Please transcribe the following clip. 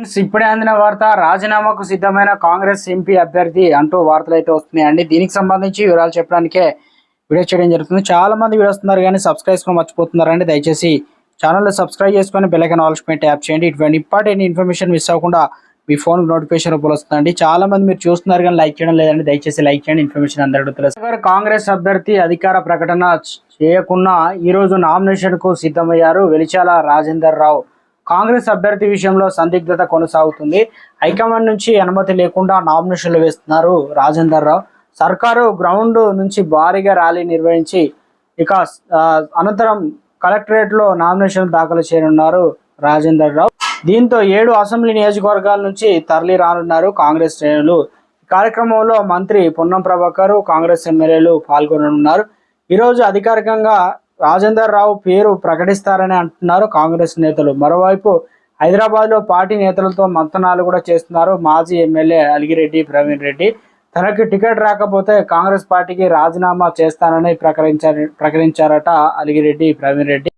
Friends, ఇప్పుడే అందిన వార్త రాజీనామాకు సిద్ధమైన కాంగ్రెస్ ఎంపీ అభ్యర్థి అంటూ వార్తలు అయితే వస్తున్నాయండి. దీనికి సంబంధించి వివరాలు చెప్పడానికే వీడియో చేయడం జరుగుతుంది. చాలా మంది వీడియో వస్తున్నారు కానీ సబ్స్క్రైబ్ చేసుకొని మర్చిపోతున్నారండి. దయచేసి ఛానల్ సబ్స్క్రైబ్ చేసుకొని బెల్లైకన్ ఆల్స్ పెట్టి ట్యాప్ చేయండి. ఇటువంటి ఇంపార్టెంట్ ఇన్ఫర్మేషన్ మిస్ అవ్వకుండా మీ ఫోన్ నోటిఫికేషన్ రూపంలో వస్తుందండి. చాలా మంది మీరు చూస్తున్నారు కానీ లైక్ చేయడం లేదండి. దయచేసి లైక్ చేయండి. ఇన్ఫర్మేషన్ అందరికీ తెలుసు కాంగ్రెస్ అభ్యర్థి అధికార ప్రకటన చేయకుండా ఈ రోజు సిద్ధమయ్యారు వెలిచాల రాజేందర్ రావు. కాంగ్రెస్ అభ్యర్థి విషయంలో సందిగ్ధత కొనసాగుతుంది. హైకమాండ్ నుంచి అనుమతి లేకుండా నామినేషన్లు వేస్తున్నారు రాజేందర్ రావు. సర్కారు గ్రౌండ్ నుంచి భారీగా ర్యాలీ నిర్వహించి ఇక అనంతరం కలెక్టరేట్లో నామినేషన్ దాఖలు చేయనున్నారు రాజేందర్ రావు. దీంతో ఏడు అసెంబ్లీ నియోజకవర్గాల నుంచి తరలి రానున్నారు కాంగ్రెస్ శ్రేణులు. కార్యక్రమంలో మంత్రి పొన్నం ప్రభాకర్ కాంగ్రెస్ ఎమ్మెల్యేలు పాల్గొననున్నారు. ఈరోజు అధికారికంగా రాజేందర్ రావు పేరు ప్రకటిస్తారని అంటున్నారు కాంగ్రెస్ నేతలు. మరోవైపు హైదరాబాద్లో పార్టీ నేతలతో మంతనాలు కూడా చేస్తున్నారు మాజీ ఎమ్మెల్యే అలిగిరెడ్డి ప్రవీణ్ రెడ్డి. తనకి టికెట్ రాకపోతే కాంగ్రెస్ పార్టీకి రాజీనామా చేస్తానని ప్రకటించారు ప్రకటించారట అలిగిరెడ్డి ప్రవీణ్ రెడ్డి.